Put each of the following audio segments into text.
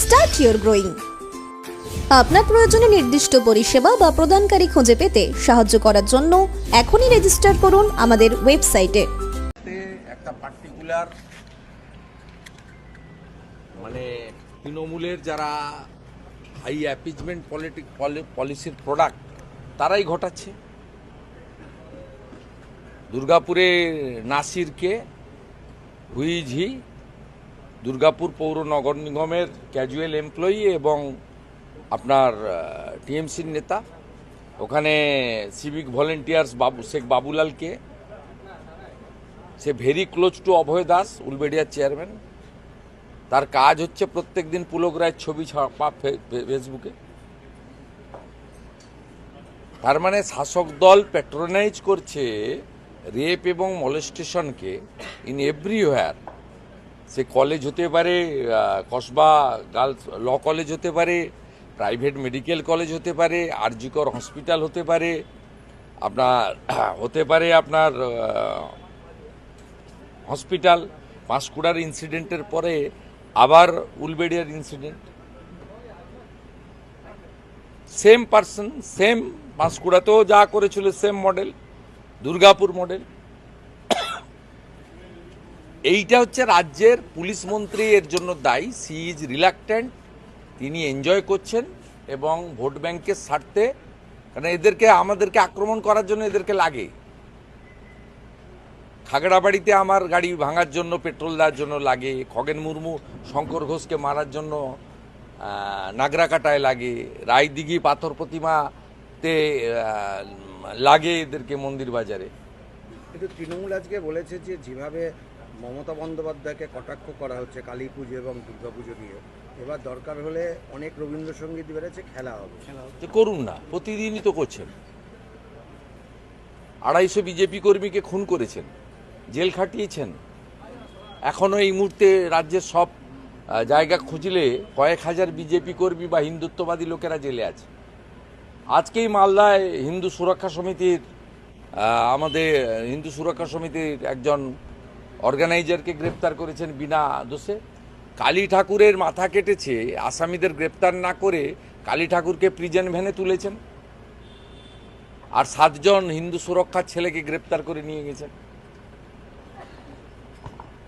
start your growing আপনার প্রয়োজনে নির্দিষ্ট পরিষেবা বা প্রদানকারী খুঁজে পেতে সাহায্য করার জন্য এখনই রেজিস্টার করুন আমাদের ওয়েবসাইটে একটা পার্টিকুলার মানে তৃণমূলের যারা হাই অ্যাপিজমেন্ট পলিটিক পলিসির প্রোডাক্ট তারাই ঘটাচ্ছে। দুর্গাপুরে নাসিরকে হুইজ হি দুর্গাপুর পৌর নগর নিগমের ক্যাজুয়াল এমপ্লয়ি এবং আপনার টিএমসির নেতা, ওখানে সিভিক ভলেন্টিয়ার্স বাবু, শেখ বাবুলালকে, সে very close to Abhay Das, উলবেডিয়ার chairman তার কাজ হচ্ছে প্রত্যেক দিন পুলক রায়ের ছবি ছাপা ফেসবুকে তার মানে শাসক দল প্যাট্রোনাইজ করছে রেপ এবং মলেস্টেশনকে ইন এভরিওয়্যার সে কলেজ হতে পারে কসবা গার্লস ল কলেজ হতে পারে প্রাইভেট মেডিকেল কলেজ হতে পারে, আরজিকর হসপিটাল হতে পারে, আপনার হতে পারে আপনার হসপিটাল পাঁশকুড়ার ইনসিডেন্টের পরে আবার উলবেড়িয়ার ইনসিডেন্ট সেম পার্সন সেম পাঁশকুড়াতেও যা করেছিল সেম মডেল দুর্গাপুর মডেল এইটা হচ্ছে রাজ্যের পুলিশ মন্ত্রী এর জন্য দায়ী। সি ইজ রিলাক্ট্যান্ট, তিনি এনজয় করছেন এবং ভোট ব্যাংকের স্বার্থে, কারণ এদেরকে, আমাদেরকে আক্রমণ করার জন্য এদেরকে লাগে। খাগড়াবাড়িতে আমার গাড়ি ভাঙার জন্য, পেট্রোল দেওয়ার জন্য লাগে, খগেন মুর্মু, শঙ্কর ঘোষকে মারার জন্য নাগরাকাটায় লাগে, রায়দিঘি পাথর প্রতিমাতে লাগে এদেরকে মন্দির বাজারে। কিন্তু তৃণমূল আজকে বলেছে যে, যেভাবে মমতা বন্দ্যোপাধ্যায়কে কটাক্ষ করা হচ্ছে কালী পুজো এবং দুর্গা পুজো নিয়ে। এবার দরকার হলে অনেক রবীন্দ্রসঙ্গীত বেড়েছে খেলা হবে। করুন না, প্রতিদিনই তো করছেন। আড়াইশো বিজেপি কর্মীকে খুন করেছেন, জেল খাটিয়েছেন। এখনও এই মুহূর্তে রাজ্যের সব জায়গা খুঁজলে কয়েক হাজার বিজেপি কর্মী বা হিন্দুত্ববাদী লোকেরা জেলে আছে। আজকেই মালদায় হিন্দু সুরক্ষা সমিতির আমাদের হিন্দু সুরক্ষা সমিতির একজন অর্গানাইজারকে গ্রেপ্তার করেছেন বিনা দোষে। কালী ঠাকুরের মাথা কেটেছে আসামিদের গ্রেপ্তার না করে কালী ঠাকুরকে প্রিজন ভ্যানে তুলেছেন। আর সাতজন হিন্দু সুরক্ষার ছেলেকে গ্রেপ্তার করে নিয়ে গেছেন।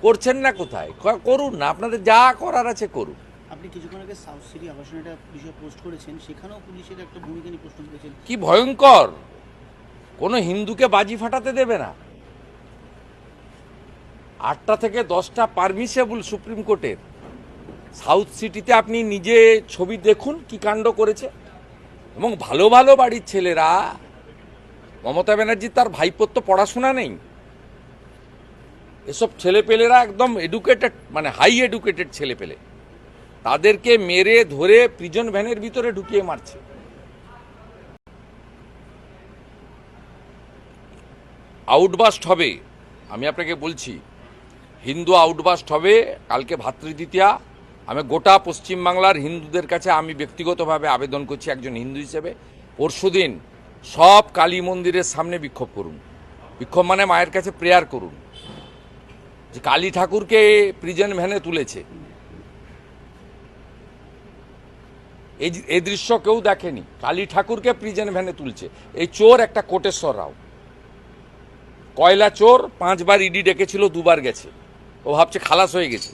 করছেন না কোথায়? করুন না আপনাদের যা করার আছে করুন। আপনি কিছুক্ষণ আগে সাউথ সিটি আবাসনে একটা বিষয় পোস্ট করেছেন সেখানেও পুলিশের একটা ভূমিকা নিয়ে প্রশ্ন করেছেন। কি ভয়ঙ্কর! কোনো হিন্দুকে বাজি ফাটাতে দেবে না। আটটা থেকে দশটা পারমিসেবল সুপ্রিম কোর্টের। সাউথ সিটিতে আপনি নিজে ছবি দেখুন কি কাণ্ড করেছে। এবং ভালো ভালো বাড়ির ছেলেরা, মমতা ব্যানার্জি তার ভাইপোর তো পড়াশোনা নেই। এসব ছেলেপেলেরা একদম এডুকেটেড মানে হাই এডুকেটেড ছেলেপেলে। তাদেরকে মেরে ধরে প্রিজন ভ্যানের ভিতরে ঢুকিয়ে মারছে। আউটবাস্ট হবে, আমি আপনাকে বলছি। হিন্দু আউটবাস্ট হবে, কালকে ভাতৃদ্বিতীয়া। আমি গোটা পশ্চিমবাংলার হিন্দুদের কাছে আমি ব্যক্তিগতভাবে আবেদন করছি একজন হিন্দু হিসেবে। পরশুদিন সব কালী মন্দিরের সামনে বিক্ষোভ করুন। বিক্ষোভ মানে মায়ের কাছে প্রেয়ার করুন। যে কালী ঠাকুরকে প্রিজন ভ্যানে তুলেছে। এই দৃশ্য কেউ দেখেনি। কালী ঠাকুরকে প্রিজন ভ্যানে তুলছে। এই চোর একটা কোটেশ্বর রাও। কয়লা চোর পাঁচবার ইডি ডেকেছিল, দুবার গেছে। ও ভাবছে খালাস হয়ে গেছে।